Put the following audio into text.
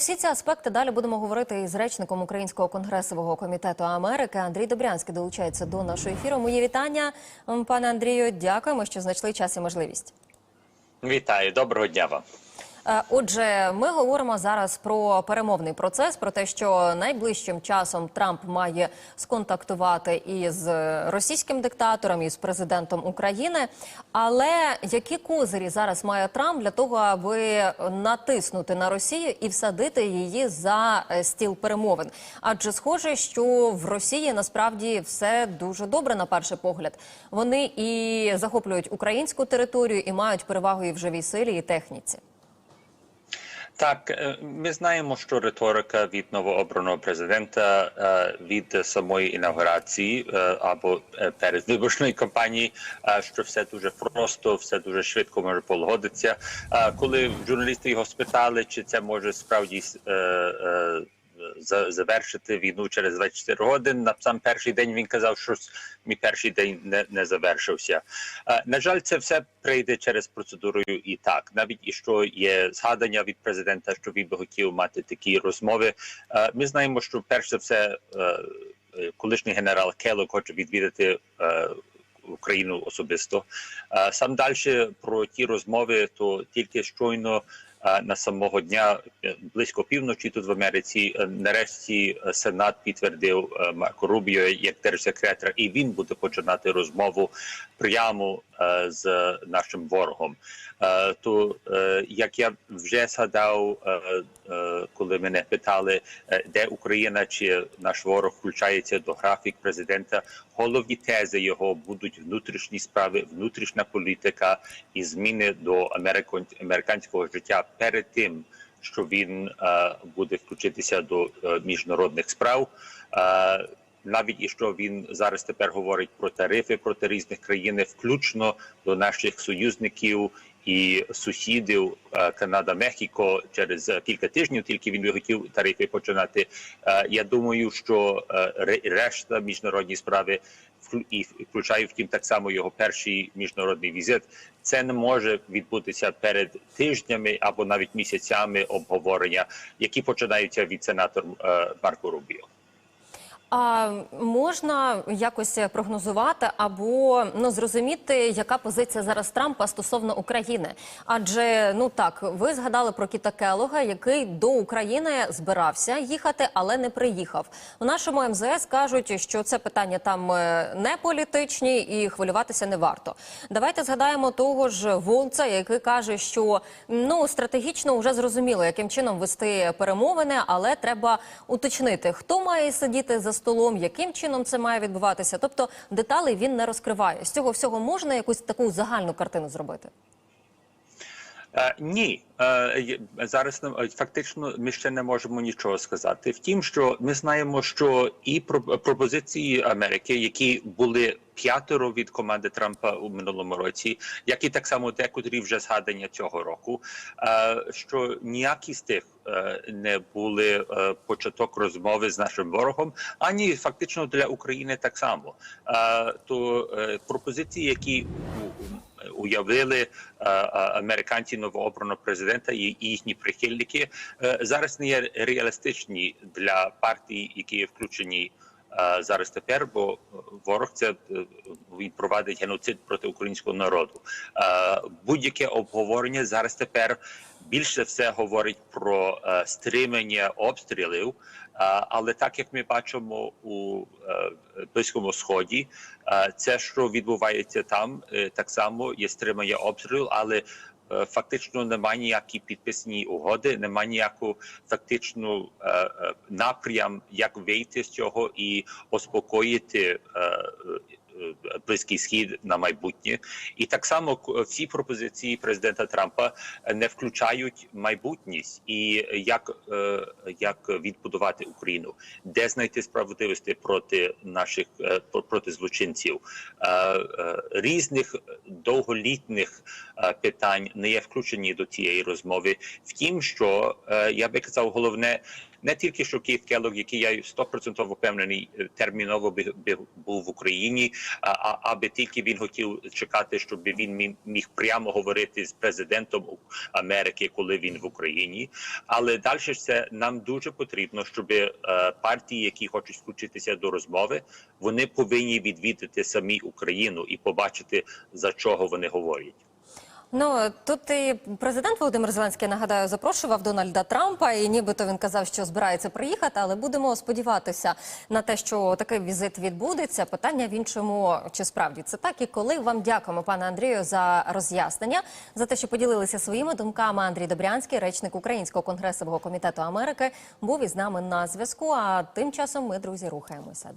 всі ці аспекти далі будемо говорити із речником Українського конгресового комітету Америки. Андрій Добрянський долучається до нашого ефіру. Мої вітання, пане Андрію. Дякуємо, що знайшли час і можливість. Вітаю, доброго дня вам. Е, Отже, ми говоримо зараз про перемовний процес, про те, що найближчим часом Трамп має сконтактувати із російським диктатором і з президентом України. Але які козирі зараз має Трамп для того, аби натиснути на Росію і всадити її за е, стіл перемовин? Адже схоже, що в Росії насправді все дуже добре на перший погляд. Вони і захоплюють українську територію, і мають перевагу і в живій силі, і техніці. Так, е, ми знаємо, що риторика від новообраного президента е, від самої інаугурації е, або перед виборчої кампанії, що все дуже просто, все дуже швидко може полагодитися. Коли журналісти його спитали, чи це може справді завершити війну через 24 години. На сам перший день він казав, що мій перший день не, не завершився. Е, На жаль, це все прийде через процедуру і так. Навіть і що є згадання від президента, що він би хотів мати такі розмови. Е, Ми знаємо, що перш за все е, колишній генерал Келлог хоче відвідати. Україну особисто сам далі про ті розмови, то тільки щойно на самого дня е, близько півночі тут в Америці. е, Нарешті е, Сенат підтвердив е, Марко Рубіо як держсекретар, і він буде починати розмову прямо е, з нашим ворогом. Е, То е, як я вже згадав, е, е, коли мене питали, е, де Україна чи наш ворог включається до графік президента, головні тези його будуть внутрішні справи, внутрішня політика і зміни до американ- американського життя перед тим, що він е, буде включитися до е, міжнародних справ. Навіть і що він зараз тепер говорить про тарифи проти різних країн, включно до наших союзників і сусідів е, Канада, Мехіко через е, кілька тижнів. Тільки він би хотів тарифи починати. Е, Я думаю, що решта міжнародні справи і включаю втім так само його перший міжнародний візит. Це не може відбутися перед тижнями або навіть місяцями обговорення, які починаються від сенатора Марко Рубіо. А можна якось прогнозувати або ну зрозуміти, яка позиція зараз Трампа стосовно України? Адже ну так, ви згадали про Кіта Келога, який до України збирався їхати, але не приїхав. У нашому МЗС кажуть, що це питання там е, не політичні і хвилюватися не варто. Давайте згадаємо того ж Волца, який каже, що ну стратегічно вже зрозуміло, яким чином вести перемовини, але треба уточнити, хто має сидіти за столом, яким чином це має відбуватися. Тобто деталей він не розкриває. З цього всього можна якусь таку загальну картину зробити. Е, ні, е, зараз е, фактично ми ще не можемо нічого сказати. Втім, що ми знаємо, що і про- пропозиції Америки, які були п'ятеро від команди Трампа у минулому році, як і так само декотрі вже згадання цього року, що ніякі з тих не були початок розмови з нашим ворогом, ані фактично для України так само. То пропозиції, які уявили е, е, американці новообраного президента і їхні прихильники, е, зараз не є реалістичні для партій, які включені. Зараз тепер, бо ворог це він провадить геноцид проти українського народу. Будь-яке обговорення зараз тепер більше все говорить про е, стримання обстрілів. Е, Але так як ми бачимо у е, близькому сході, це що відбувається там, так само є стримання обстрілів, але фактично немає ніякі підписані угоди, немає ніякого фактично напрям, як вийти з цього і успокоїти. Близький схід на майбутнє, і так само всі пропозиції президента Трампа не включають майбутність і як, е, як відбудувати Україну, де знайти справедливості проти наших е, проти злочинців. Е, Різних довголітніх е, питань не є включені до цієї розмови. Втім, що я би казав, головне не тільки що Київ Келлог, який я стопроцентово впевнений, е, терміново би, би був в Україні, а, аби тільки він хотів чекати, щоб він міг, міг прямо говорити з президентом Америки, коли він в Україні. Але далі це нам дуже потрібно, щоб е, партії, які хочуть включитися до розмови, вони повинні відвідати самі Україну і побачити за чого вони говорять. Ну тут і президент Володимир Зеленський нагадаю запрошував Дональда Трампа, і нібито він казав, що збирається приїхати. Але будемо сподіватися на те, що такий візит відбудеться. Питання в іншому, чи справді це так і коли вам дякуємо, пане Андрію, за роз'яснення за те, що поділилися своїми думками. Андрій Добрянський, речник Українського конгресового комітету Америки, був із нами на зв'язку. А тим часом ми, друзі, рухаємося.